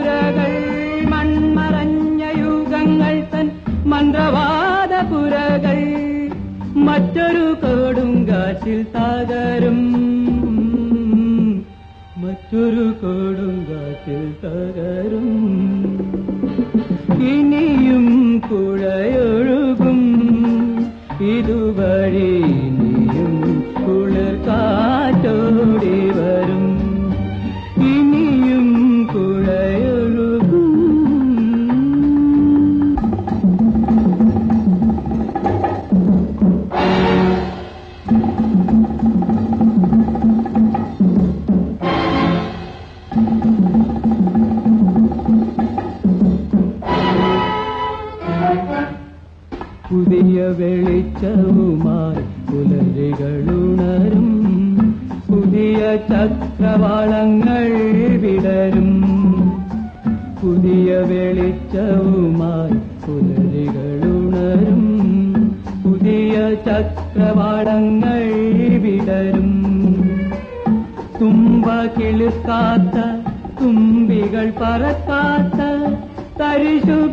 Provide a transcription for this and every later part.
മന്ത്രവാദപുരകൾ മൺമറഞ്ഞ യുഗങ്ങൾ തൻ മന്ത്രവാദപുരകൾ. മറ്റൊരു കൊടുങ്കാറ്റിൽ തകരും. മറ്റൊരു കൊടുങ്കാറ്റിൽ തകരും. ഇനിയും കുഴയൊഴുകും ഇതുവഴി വിടരും. തുമ്പ കിളിർക്കാത്ത തുമ്പികൾ പറക്കാത്ത തരിശുഭൂമികൾ.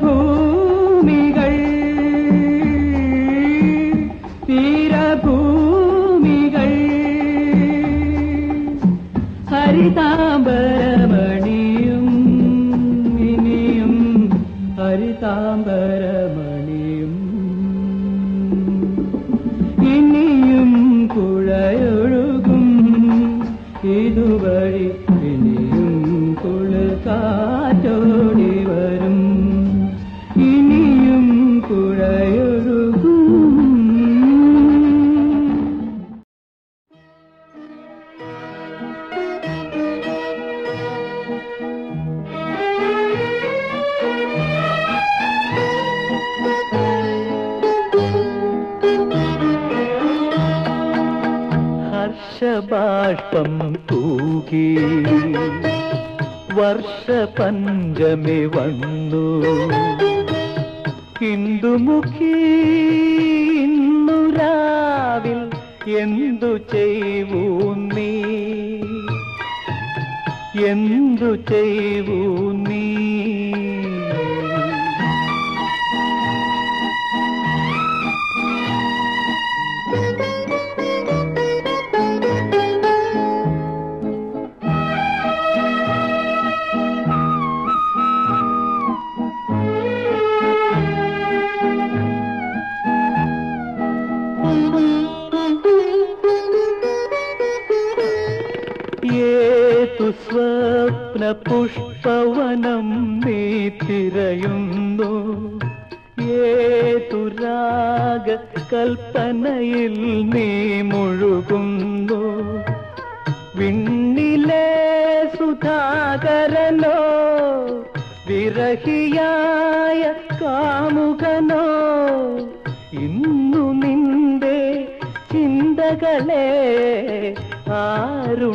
തീരഭൂമികൾ. ഹരിതാംബരമണിയും ഇതുവഴി ഇനിയും കുളിർക്കാറ്റോടി ഹർഷബാഷ്പം തൂകി. വർഷപഞ്ചമി വന്നു. ഹിന്ദുമുഖി ഇന്നു രാവിൽ എന്തു ചെയ്വൂ നീ? എന്തു ചെയ്വൂ നീ? ചിന്തകളെ ആരുണർത്തുന്നു.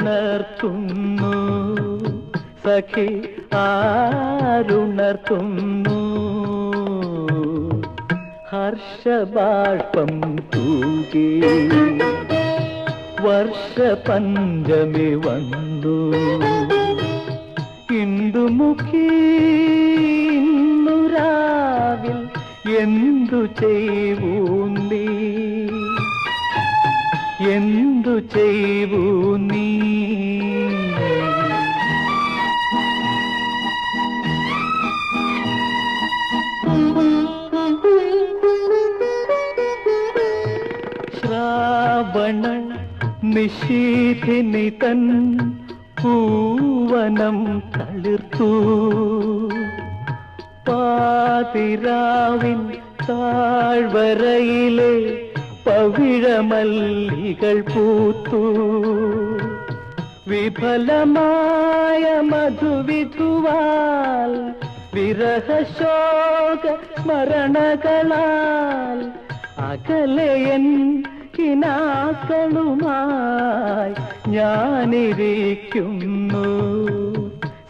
സഖി ആരുണർത്തുന്നു. ഹർഷബാഷ്പം തൂകി വർഷപഞ്ചമി വന്നു. ഇന്ദുമുഖി ഇന്നു എന്തു ചെയ്വൂ നീ എന്തു ചെയ്യൂ നീ? ശ്രാവണ വിധിനി തൻ പൂവനം തളിർത്തു. പാതിരാവിൻ താഴ്വരയിലെ പവിഴമല്ലികൾ പൂത്തു. വിഫലമായ മധുവിധുവാൽ വിരഹശോക സ്മരണകളാൽ അകലയൻ കിനാക്കളുമായി ഞാനിരിക്കുന്നു.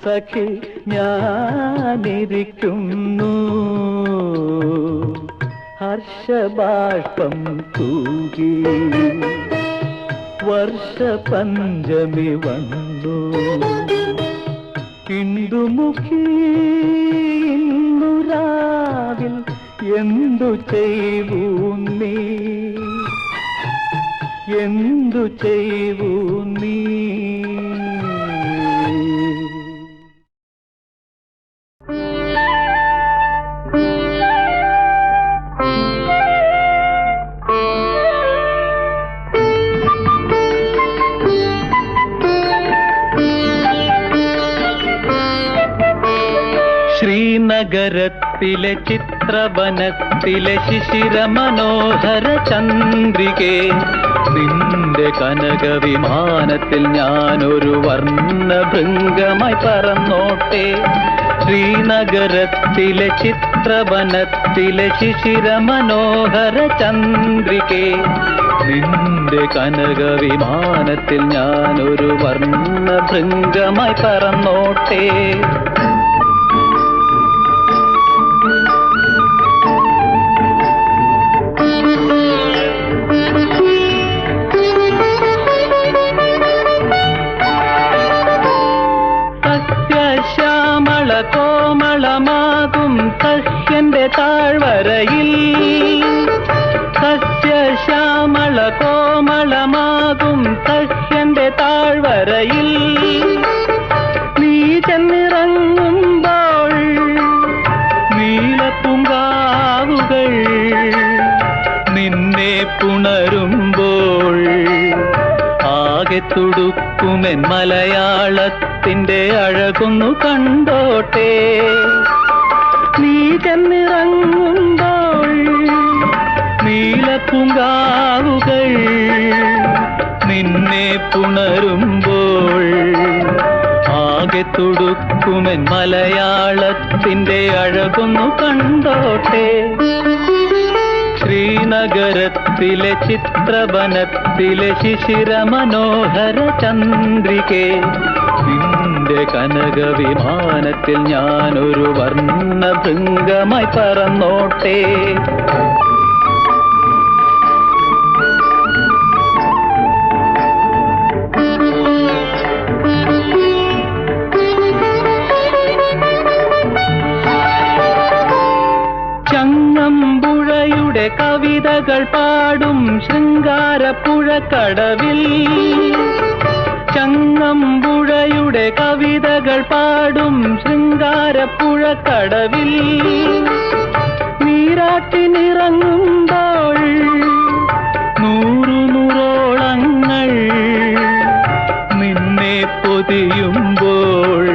സഖി ഞാനിരിക്കുന്നു. ഹർഷബാഷ്പം തൂകി. വർഷപഞ്ചമി വന്നു. ഇന്ദുമുഖി ഇന്നു രാവിൽ എന്തു ചെയ്യൂ നീ? എന്തു ചെയ്യൂ നീ? ശ്രീനഗരത്തിലെ ചിത്രവനത്തിലെ ശിശിര മനോഹര ചന്ദ്രികെ. നിന്റെ കനക വിമാനത്തിൽ ഞാനൊരു വർണ ഭൃംഗമായി പറന്നോട്ടെ. ശ്രീനഗരത്തിലെ ചിത്രവനത്തിലെ ശിശിര മനോഹര ചന്ദ്രികെ. നിന്റെ കനക വിമാനത്തിൽ ഞാനൊരു വർണ ഭൃംഗമായി പറന്നോട്ടെ. പുണരുമ്പോൾ ആകെ തുടുക്കുമെൻ മലയാളത്തിന്റെ അഴകൊന്നു കണ്ടോട്ടെ. നീ ചെന്നിറങ്ങുമ്പോൾ നീലപ്പുങ്കാവുകൾ നിന്നെ പുണരുമ്പോൾ ആകെ തുടുക്കുമെൻ മലയാളത്തിന്റെ അഴകൊന്നു കണ്ടോട്ടെ. ശ്രീനഗരത്തിലെ ചിത്രവനത്തിലെ ശിശിര മനോഹര ചന്ദ്രികെ. നിന്റെ കനക വിമാനത്തിൽ ഞാനൊരു വർണ ഭൃംഗമായി പറന്നോട്ടെ. കവിതകൾ പാടും ശൃംഗാരപ്പുഴക്കടവിൽ ചങ്ങമ്പുഴയുടെ കവിതകൾ പാടും ശൃംഗാരപ്പുഴക്കടവിൽ നീരാട്ടിനിറങ്ങുമ്പോൾ നൂറു നൂറോളങ്ങൾ നിന്നെ പൊതിയുമ്പോൾ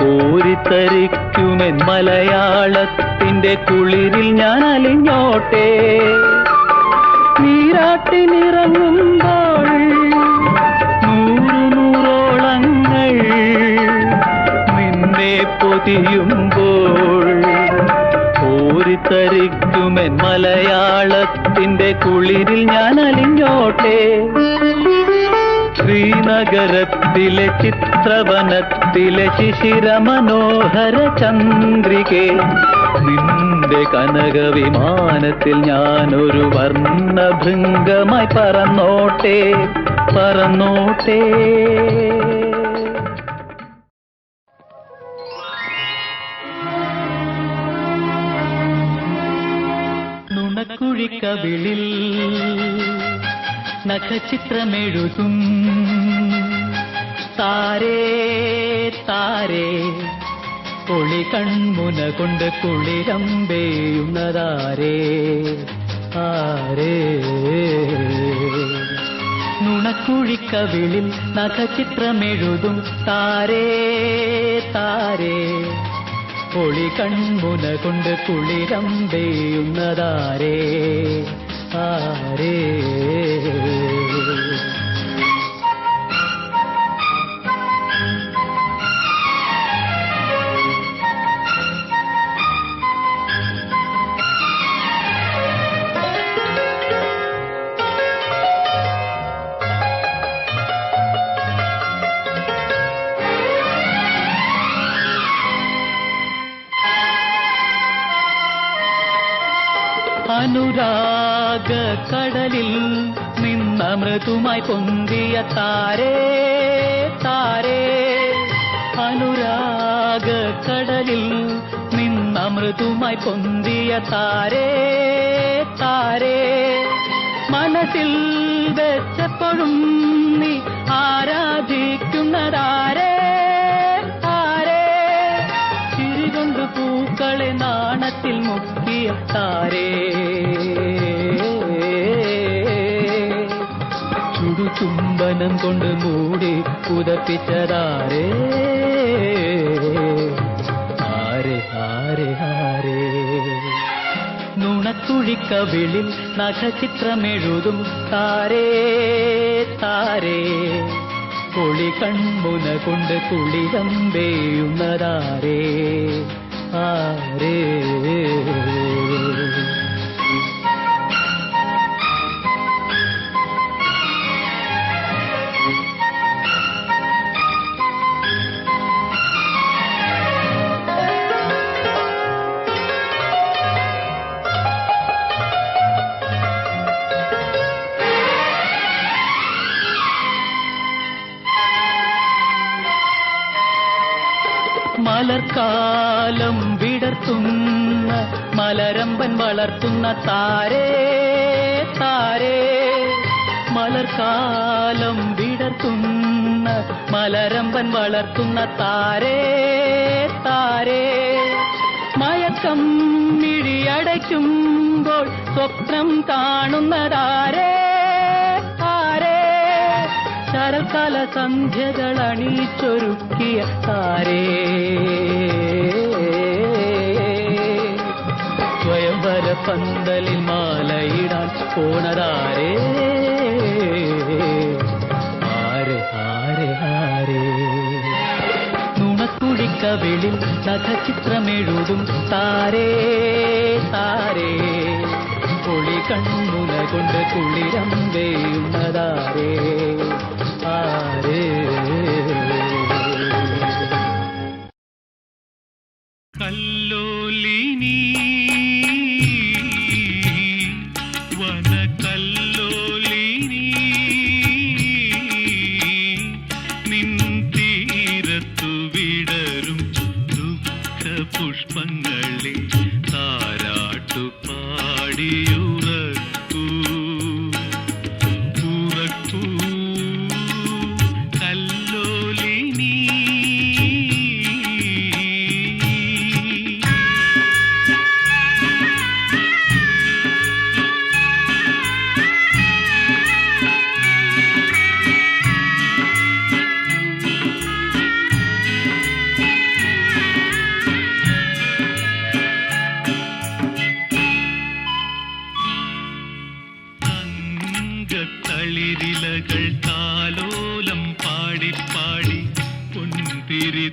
കോരിത്തരിക്കുമെൻ മലയാളത്തിന്റെ കുളിരിൽ ഞാൻ അലിഞ്ഞോട്ടെ. നീരാട്ടിനിറങ്ങുമ്പോൾ നൂറു നൂറോളങ്ങൾ നിന്നെ പൊതിയുമ്പോൾ ഓരിത്തരിക്കുമെൻ മലയാളത്തിന്റെ കുളിരിൽ ഞാൻ അലിഞ്ഞോട്ടെ. ശ്രീനഗരത്തിലെ ചിത്രവനത്തിലെ ശിശിര മനോഹര ചന്ദ്രികെ നിന്റെ കനക വിമാനത്തിൽ ഞാനൊരു വർണഭൃംഗമായി പറന്നോട്ടെ പറന്നോട്ടെ. നുണക്കുഴിക്കവിളിൽ നഖചിത്രമെഴുതും. താരേ താരേ ഒളി കൺമുന കൊണ്ട് കുളിരമ്പേയുന്നതാരേ ആരേ? നുണ നുണക്കുഴിക്കവിളിൽ നഖചിത്രമെഴുതും താരേ താരേ. കൊളി കൺമുന കൊണ്ട് കുളിരമ്പേയുന്നതാരേ ആരേ? അനുരാഗ കടലിൽ നിന്ന മൃദുമായി പൊന്തിയ താരേ താരേ. അനുരാഗ കടലിൽ നിന്ന മൃദുമായി പൊന്തിയ താരേ താരേ. മനസ്സിൽ വെച്ചപ്പോഴും നീ ആരാധിക്കുന്നതാരേ താരേ. ചിരികൊണ്ട് പൂക്കളെ നാണത്തിൽ മുക്കിയ താരേ. ചുടുചുംബനം കൊണ്ട് മൂടി പുതപ്പിച്ചതാരേ ആരെ ആരെ ആരേ നുണത്തുഴിക്കവിളിൽ നഖചിത്രമെഴുതും. താരേ താരേ കൊളി കൺമുന കൊണ്ട് കുളിരം വേയുന്നതാരേ ആരേ താരേ താരേ മലർക്കാലം വിടർത്തുന്ന മലരമ്പൻ വളർത്തുന്ന താരേ താരേ. മയക്കം മിഴിയടയ്ക്കുമ്പോൾ സ്വപ്നം കാണുന്നതാരേ താരേ ശരൽക്കാല സന്ധ്യകൾ അണിച്ചൊരുക്കിയ താരേ. പന്തലിൽ മാലയിടാൻ പോണതാരേ ആരെ ആരെ ആരേ. നുണക്കുഴിക്കവിളിൽ നഖചിത്രമെഴുതും താരേ താരേ. കുളി കണ്ണുന കൊണ്ട് കുളിരം വേയുന്നതാരേ. ಪಡೆಯೂ തളിരിലകൾ താലോലം പാടി പാടി പൊന്തിരി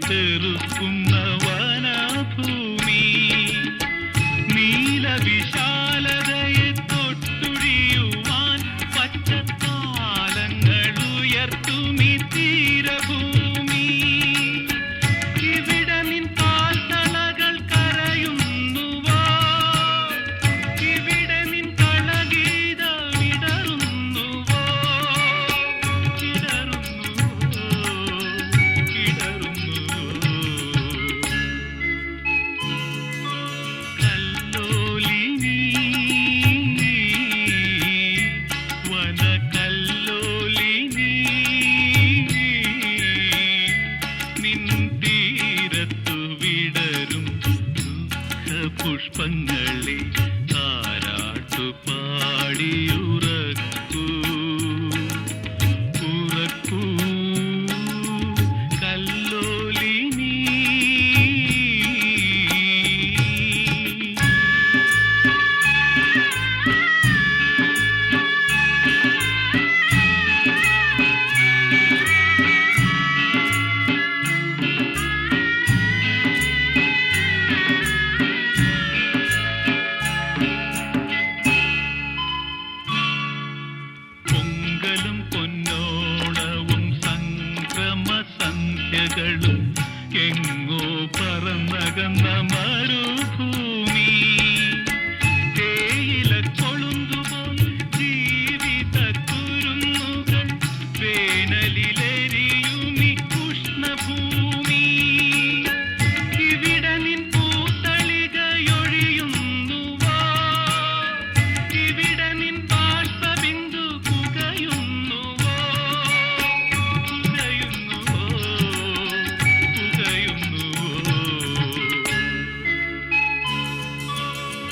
the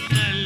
London.